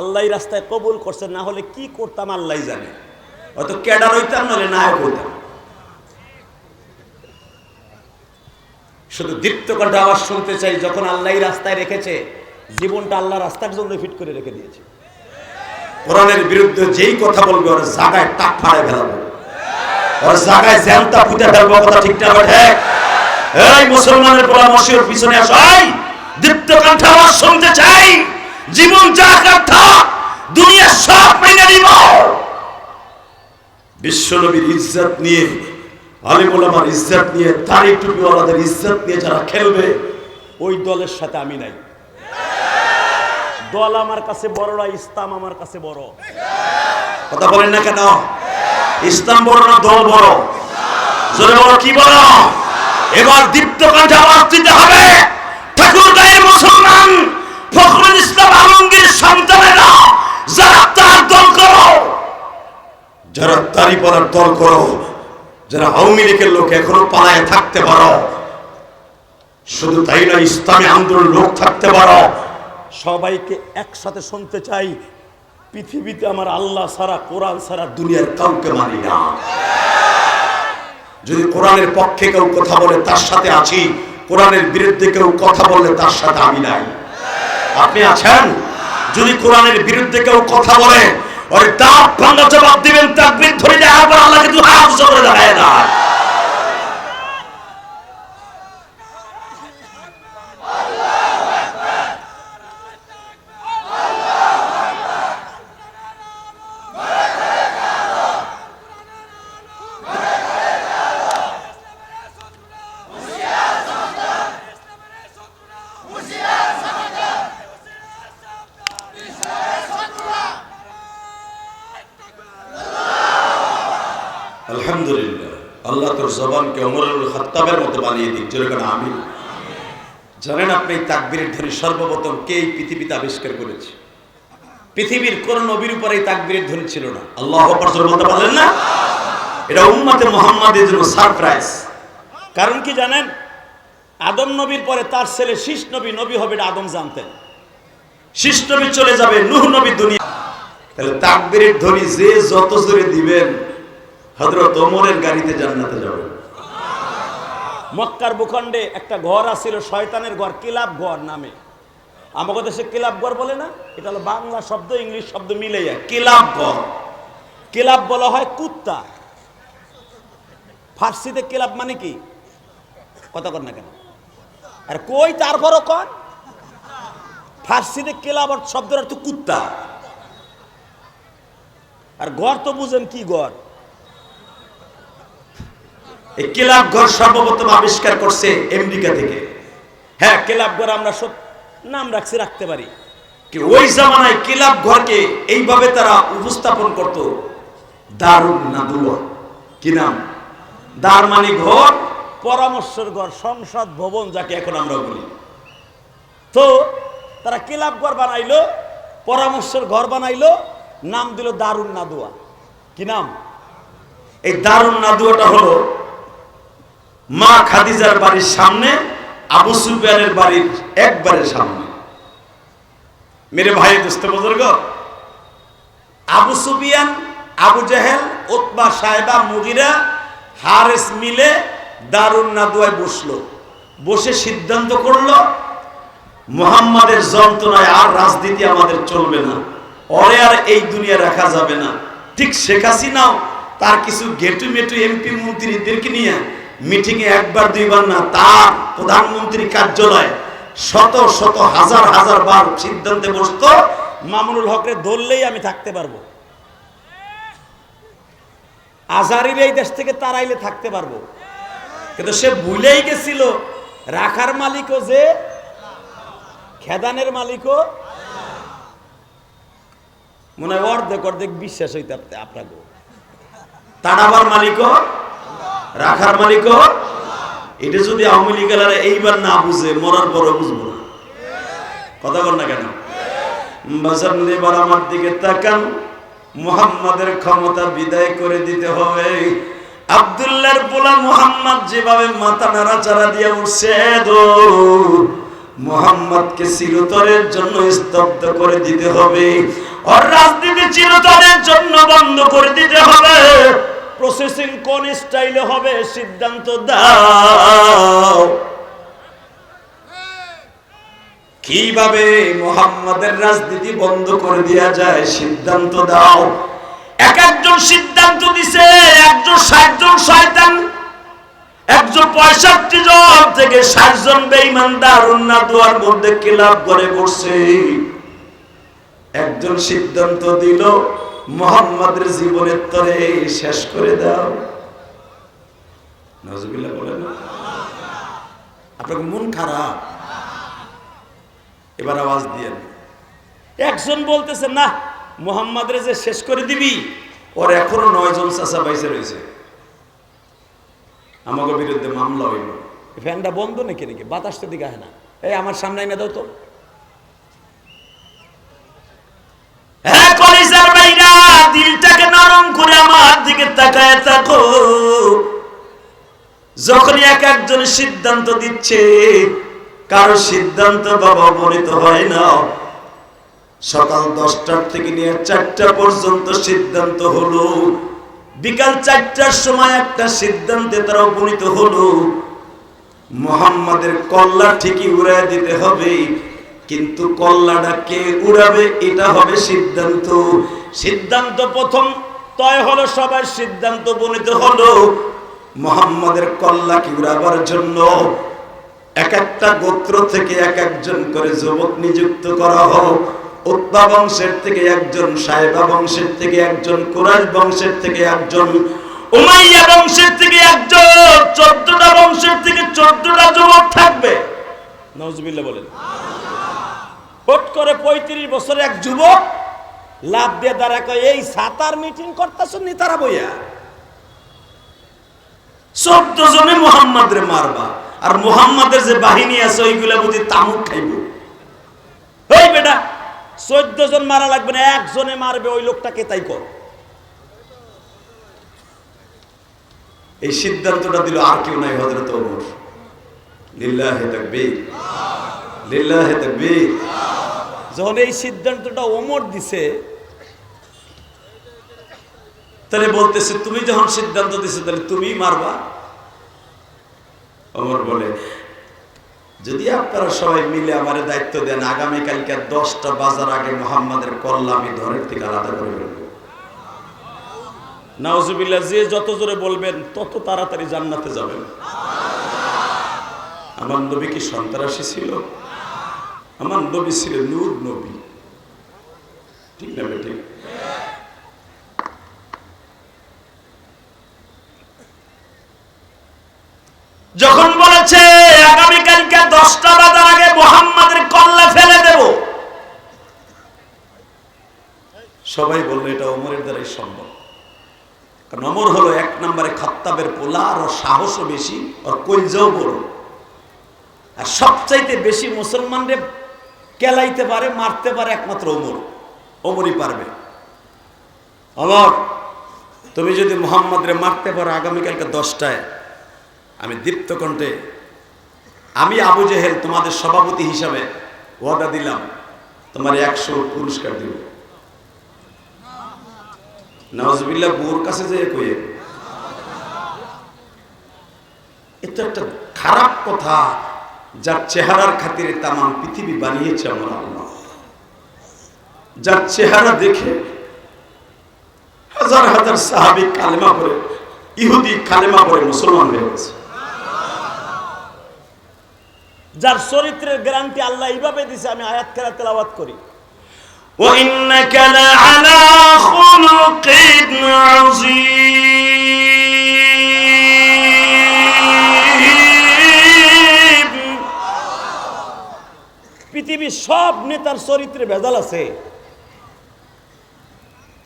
আল্লাহ রাস্তায় কবুল করছে, না হলে কি করতাম আল্লাহ জানে। হয়তো ক্যাডার হইতাম, নাহলে নায়ক হইতাম। শুধু দীপ্তকণ্ঠ আওয়াজ শুনতে চাই, যখন আল্লাহ রাস্তায় রেখেছে, জীবনটা আল্লাহ রাস্তার জন্য ফিট করে রেখে দিয়েছে। কোরআনের বিরুদ্ধে যেই কথা বলবে, ওর জায়গায় টাক ফাড়ে ফেলাবো। ওর জায়গায় জ্যামটা ফুটে ফেলব, কথা ঠিক না এই মুসলমানের পরামর্শের পিছনে আসো, এই দীপ্তকণ্ঠ আওয়াজ শুনতে চাই। জীবন যা দুনিয়া সব মেনে নিব বিশ্বনবীর ইজ্জত নিয়ে আলিমুল আমার ইজ্জত নিয়ে তার টুপিওয়ালাদের ইজ্জত নিয়ে যারা খেলবে, ওই দলের সাথে আমি নাই। দল আমার কাছে বড় না, ইসলাম আমার কাছে বড়। কথা বলেন না কেন? ইসলাম বড় না দল বড়? কি বড় এবার দীপ্ত আওয়াজ দিতে হবে। ঠাকুর মুসলমান ফখরুল ইসলাম আলমগীর সন্তানেরা, যারা তার দল করো, যারা তারি পড়ার দল করো, যারা আওয়ামী লীগের লোক এখনও পালায় থাকতে পারো, শুধু তাই না ইসলামী আন্দোলন লোক থাকতে পারো। সবাইকে একসাথে শুনতে চাই, পৃথিবীতে আমার আল্লাহ সারা কোরআন সারা দুনিয়ার কাউকে মানি না। যদি কোরআনের পক্ষে কেউ কথা বলে, তার সাথে আছি। কোরআনের বিরুদ্ধে কেউ কথা বললে, তার সাথে আমি নাই। আপনি আছেন? যদি কোরআনের বিরুদ্ধে কেউ কথা বলে ওই দাঁত ভাঙা জবাব দিবেন তাকবীর ধরে যায় পর আল্লাহকে দু হাত উঁচু দেখায় না আলহামদুলিল্লাহ আল্লাহ তোর জবানকে অমরুল খত্তাবের মতো বানিয়ে দিক, যেরকম আমি। জানেন আপনি তাকবীরের ধ্বনি সর্বপ্রথম কে এই পৃথিবীতে আবিষ্কার করেছে? পৃথিবীর কোন নবীর উপরে এই তাকবীরের ধ্বনি ছিল না। আল্লাহ বলতে পারলেন না? এটা উম্মতে মুহাম্মাদের জন্য সারপ্রাইজ। কারণ কি জানেন? আদম নবীর পরে তার ছেলে শীষ নবী নবী হবে এটা আদম জানতেন। শীষ নবী চলে যাবে, নূহ নবী দুনিয়া। তাহলে তাকবীরের ধ্বনি যে যত জোরে দিবেন হযরত ওমরের গাড়িতে জান্নাতে যাবেন মক্কার ভূখণ্ডে একটা ঘর আছিল শয়তানের ঘর কিলাব ঘর নামে। আমাকে দেশে কিলাব ঘর বলে না? এটা হলো বাংলা শব্দ ইংলিশ শব্দ মিলে যায় কিলাব ঘর। কিলাব বলা হয় কুত্তা। ফার্সিতে কিলাব মানে কি? কথা কর না কেন? আর কই তারপরও কর ফার্সিতে কিলাব শব্দের অর্থ কুত্তা। আর ঘর তো বুঝেন কি ঘর? এই ক্লাব ঘর সর্বপ্রথম আবিষ্কার করছে আমেরিকা থেকে। হ্যাঁ ক্লাব ঘর আমরা সব নাম রাখছি, রাখতে পারি। কি ওই জামানায় ক্লাব ঘরকে এইভাবে তারা উপস্থাপন করত? দারুণ নাদুয়া। কি নাম? দার মানে ঘর, পরামর্শের ঘর, সংসদ ভবন যাকে এখন আমরা বলি। তো তারা ক্লাব ঘর বানাইলো, পরামর্শের ঘর বানাইলো, নাম দিল দারুণ নাদুয়া। কি নাম? এই দারুণ নাদুয়াটা হলো মা খাদিজার বাড়ির সামনে, আবু সুফিয়ানের বাড়ির একবারের সামনে। মেরে ভাই দোস্ত বুজুর্গ। আবু সুফিয়ান, আবু জাহেল ওতবা সাহেবা মুগিরা, হারেস মিলে দারুণ নাদুয়ায় বসল। বসে সিদ্ধান্ত করল, মোহাম্মদের যন্ত্রণায় আর রাজনীতি আমাদের চলবে না। অরে আর এই দুনিয়া রাখা যাবে না। ঠিক শেখ হাসিনাও তার কিছু গেটু মেটু এমপি মন্ত্রীদেরকে নিয়ে মিটিংয়ে একবার দুইবার না, তার প্রধানমন্ত্রী কার্যালয় শত শত হাজার হাজার বার সিদ্ধান্তে বসতো, মামুনুল হকরে ধরলেই আমি থাকতে পারব। আজারির এই দেশ থেকে তারাইলে থাকতে পারব। কিন্তু সে ভুলেই গেছিল, রাখার মালিকও যে, খেদানের মালিকও। মনে হয় অর্ধেক অর্ধেক বিশ্বাস হইতে আপনি- আপনাকে তাড়াবার মালিকও। রাখার মালিকও এটা যদি আওয়ামী লীগের এইবার না বুঝে, মরার পরে বুঝব না। কথা বল না কেন? এবার আমার দিকে তাকান। মুহাম্মাদের ক্ষমতা বিদায় করে দিতে হবে। আব্দুল্লাহর পোলা মুহাম্মদ যেভাবে মাথা নাড়াচাড়া দিয়ে উঠছে মোহাম্মদকে চিরতরের জন্য স্তব্ধ করে দিতে হবে। আর রাজনীতি চিরতরের জন্য বন্ধ করে দিতে হবে। প্রসেসিং কোন স্টাইলে হবে, সিদ্ধান্ত দাও। কীভাবে মোহাম্মদের রাজনীতি বন্ধ করে দেওয়া যায়, সিদ্ধান্ত দাও। এক একজন সিদ্ধান্ত দিছে, একজন ষাট জন শয়তান, একজন পঁয়ষট্টি জন থেকে ষাট জন বেইমানদার উন্না দুয়ার মধ্যে কিলাপ করে বসছে একজন সিদ্ধান্ত দিল মোহাম্মদের জীবনের তরে শেষ করে দাও। নজবিল্লা বলে না। আপনার মন খারাপ। এবার আওয়াজ দিয়েন। একজন বলতেছে, না, মোহাম্মদের যে শেষ করে দিবি, ওর এখনও নয় জন চাষা বাইসে রয়েছে। আমাকে বিরুদ্ধে মামলা হইল। ফ্যানটা বন্ধ নাকি নাকি? বাতাসটা দিকে হয় না। এই আমার সামনে এনে দাও তো হ্যাঁ কলিজার ভাইরা দিলটাকে নরম করে আমার দিকে তাকায় থাকো। যখনই এক একজন সিদ্ধান্ত দিচ্ছে, কারও সিদ্ধান্ত বাবা বলিত হয় না। সকাল দশটার থেকে নিয়ে চারটা পর্যন্ত সিদ্ধান্ত হলো। বিকাল চারটার সময় একটা সিদ্ধান্তে তারা উপনীত হলো। মোহাম্মদের কল্লা ঠিকই উড়ায় দিতে হবে, কিন্তু কল্লাটা কে উড়াবে, এটা হবে সিদ্ধান্ত। সিদ্ধান্ত প্রথম তয় হলো সবার সিদ্ধান্ত উপনীত হলো মোহাম্মদের কল্লাকে উড়াবার জন্য এক একটা গোত্র থেকে এক একজন করে যুবক নিযুক্ত করা হোক। উত্তা বংশের থেকে একজন সাহেবা বংশের থেকে একজন কুরাশ বংশের থেকে একজন উমাইয়া বংশের থেকে একজন চোদ্দটা বংশের থেকে চোদ্দটা যুবক থাকবে। নজবিল্লা বলেন। হট করে পঁয়ত্রিশ বছর এক যুবক লাভ দিয়ে দাঁড়া কয়, এই সাতার মিটিং করতেছ নি তারা বইয়া? চোদ্দ জনে মোহাম্মদ রে মারবা। আর মোহাম্মদের যে বাহিনী আছে, ওইগুলা বুঝি তামুক খাইব। ওই বেটা, চোদ্দ জন মারা লাগবে না, একজনে মারবে, ওই লোকটাকে তাই কর। এই সিদ্ধান্তটা দিল আর কেউ নাই হজরত ওমর। লিল্লাহে তাকবীর। লিল্লাহে তাকবীর। যখন এই সিদ্ধান্তটা ওমর দিছে তাহলে বলতেছে, তুমি যখন সিদ্ধান্ত দিছো, তাহলে তুমি মারবা? অমর বলে, যদি আপনারা সবাই মিলে আমার দায়িত্ব দেন, আগামীকালকে দশটা বাজার আগে মোহাম্মদের কল্লা আমি ধরের থেকে আলাদা করে ফেলব। নাওজুবিল্লাহ যে যত জোরে বলবেন, তত তাড়াতাড়ি জান্নাতে যাবেন। আমার নবী কি সন্ত্রাসী ছিল? আমার নবী ছিল নূর নবী। ঠিক না ঠিক যখন বলেছে আগামীকালকে দশটা বাজার আগে মোহাম্মদের কল্লা ফেলে দেব। সবাই বলল, এটা অমরের দ্বারাই সম্ভব। কারণ অমর হলো এক নম্বরে খাত্তাবের পোলা আর ওর সাহসও বেশি আর কলজাও বড়। আর সবচাইতে বেশি মুসলমানরে কেলাইতে পারে, মারতে পারে একমাত্র অমর অমরই পারবে। অমর তুমি যদি মোহাম্মদরে মারতে পারো আগামীকালকে দশটায় আমি দীপ্ত কণ্ঠে, আমি আবু জেহেল তোমাদের সভাপতি হিসাবে ওয়াদা দিলাম, তোমার একশো পুরস্কার দিব। নওয়াজবিল্লাহ বুর কাছে যে কয়ে এটা একটা খারাপ কথা, যার চেহারার খাতিরে তামাম পৃথিবী বানিয়েছে আমার আল্লাহ। যার চেহারা দেখে হাজার হাজার সাহাবি কালেমা পরে ইহুদি কালেমা পরে মুসলমান হয়ে গেছে। যার চরিত্রের গ্যারান্টি আল্লাহ এইভাবে দিছে আমি আয়াত খেলা তেলাওয়াত করি وإنك لعلى خلق عظيم পৃথিবীর সব নেতার চরিত্রে ভেজাল আছে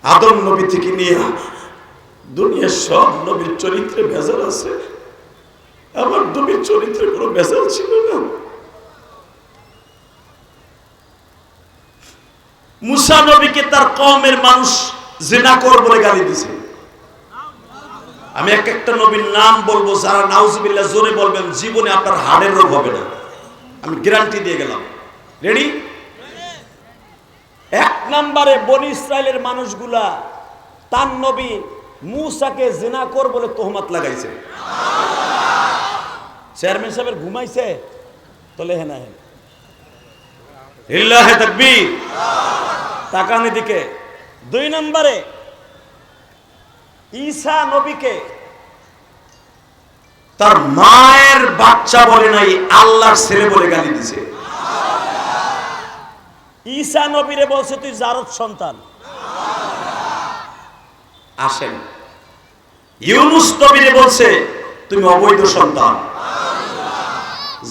আদম নবী থেকে নিয়ে দুনিয়ার সব নবীর চরিত্রে ভেজাল আছে আমার নবীর চরিত্রে কোনো ভেজাল ছিল না। মুসা নবীকে তার কমের মানুষ জেনা কর বলে গালি দিছে। আমি এক একটা নবীর নাম বলব, যারা নাউজুবিল্লাহ জোরে বলবেন, জীবনে আপনার হাড়ের রোগ হবে না। আমি গ্যারান্টি দিয়ে গেলাম। রেডি এক নম্বরে বনি ইসরায়েলের মানুষগুলা তার নবী মুসাকে জিনা কর বলে তোহমত লাগাইছে। চেয়ারম্যান সাহেবের ঘুমাইছে তলে হেনা হেন। ইল্লাহে তাকবীর। তাকানি দিকে দুই নম্বরে ঈসা নবীকে তার মায়ের বাচ্চা বলে নাই আল্লাহর ছেলে বলে গালি দিছে। ঈসা নবীরে বলছে তুই জারদ সন্তান। আসেন। ইউনুস নবীরে বলছে তুমি অবৈধ সন্তান।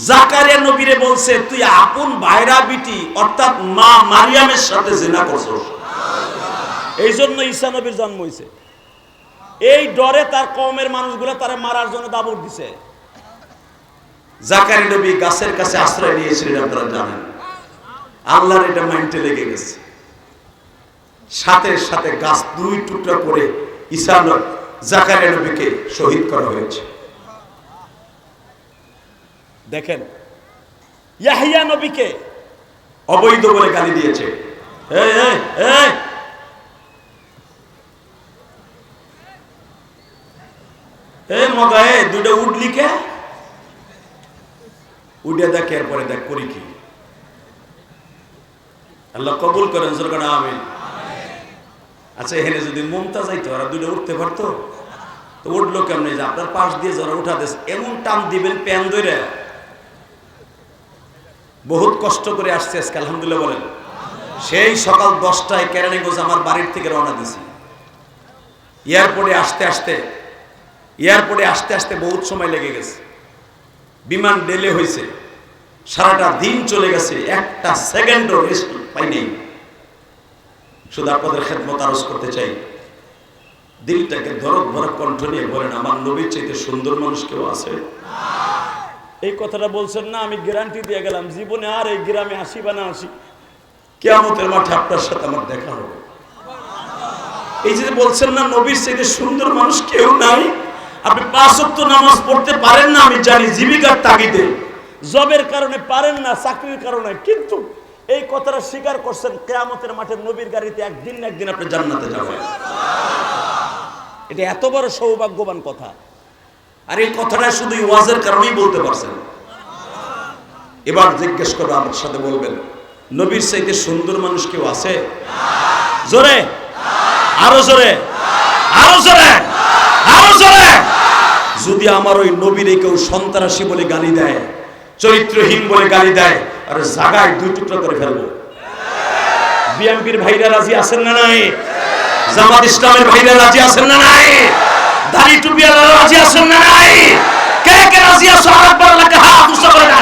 জাকারিয়া নবীরে বলছে, তুই আপন ভাইরা বিটি, অর্থাৎ মা মারিয়ামের সাথে জেনা করছস এই জন্য ঈসা নবীর জন্ম হয়েছে এই ডরে তার কমের মানুষগুলো তারা মারার জন্য দাবর দিছে। জাকারি নবী গাছের কাছে আশ্রয় নিয়েছিলেন, আপনারা জানেন। আল্লাহর এটা মাইন্ডে লেগে গেছে। সাথে সাথে গাছ দুই টুকরা করে ঈসা ন- জাকারিয়া নবীকে শহীদ করা হয়েছে। দেখেন। ইয়াহিয়া নবীকে অবৈধ বলে গালি দিয়েছে। কে দেখ করি কি? কবুল আচ্ছা যদি দুটো উঠতে পারতো? উঠল আপনার পাশ দিয়ে যারা উঠা দিস এমন টান দিবেন, প্যান ধরে বহুত কষ্ট করে আসছে আজকে, আলহামদুলিল্লাহ বলেন। সেই সকাল দশটায় কেরানীগঞ্জ আমার বাড়ির থেকে রওনা দিছি এয়ারপোর্টে আসতে আসতে, এয়ারপোর্টে আসতে আসতে বহুত সময় লেগে গেছে। বিমান ডেলে হয়েছে। সারাটা দিন চলে গেছে, একটা সেকেন্ডও রেস্ট পাইনি শুধু আপনাদের খেদমত আরজ করতে চাই। দিলটাকে ধরক ভরক কণ্ঠ নিয়ে বলেন, আমার নবীর চাইতে সুন্দর মানুষ কেউ আছে? এই কথাটা বলছেন না, আমি গ্যারান্টি দিয়ে গেলাম, জীবনে আর এই গ্রামে আসি বা না আসি। কেমতের মাঠে আপনার সাথে আমার দেখা হবে। এই যে বলছেন না, নবীর চাইতে সুন্দর মানুষ কেউ নাই। আপনি পাঁচ ওয়াক্ত নামাজ পড়তে পারেন না, আমি জানি জীবিকার তাগিদে। জবের কারণে পারেন না, চাকরির কারণে। কিন্তু এই কথাটা স্বীকার করছেন, কেয়ামতের মাঠে নবীর গাড়িতে একদিন না একদিন আপনি জান্নাতে যাবেন। এটা এত বড় সৌভাগ্যবান কথা। আর এই কথাটা শুধু ওয়াজের কারণেই বলতে পারছেন। এবার জিজ্ঞেস করব আমার সাথে বলবেন, নবীর চাইতে সুন্দর মানুষ কেউ আছে? জোরে? আরও জোরে? আরও জোরে? আরও জোরে? যদি আমার ওই নবীরে কেউ সন্ত্রাসী বলে গালি দেয়, চরিত্রহীন বলে গালি দেয়, আর জাগায় দুই টুকরা করে ফেলব। বিএমপির ভাইরা রাজি আছেন না নাই? জামাত ইসলামের ভাইরা রাজি আছেন না নাই? দাড়ি টুপি আল্লাহ রাজি আছেন না নাই? কে কে রাজি আছো? আরেকবার লাগে হাত উঁচু করে না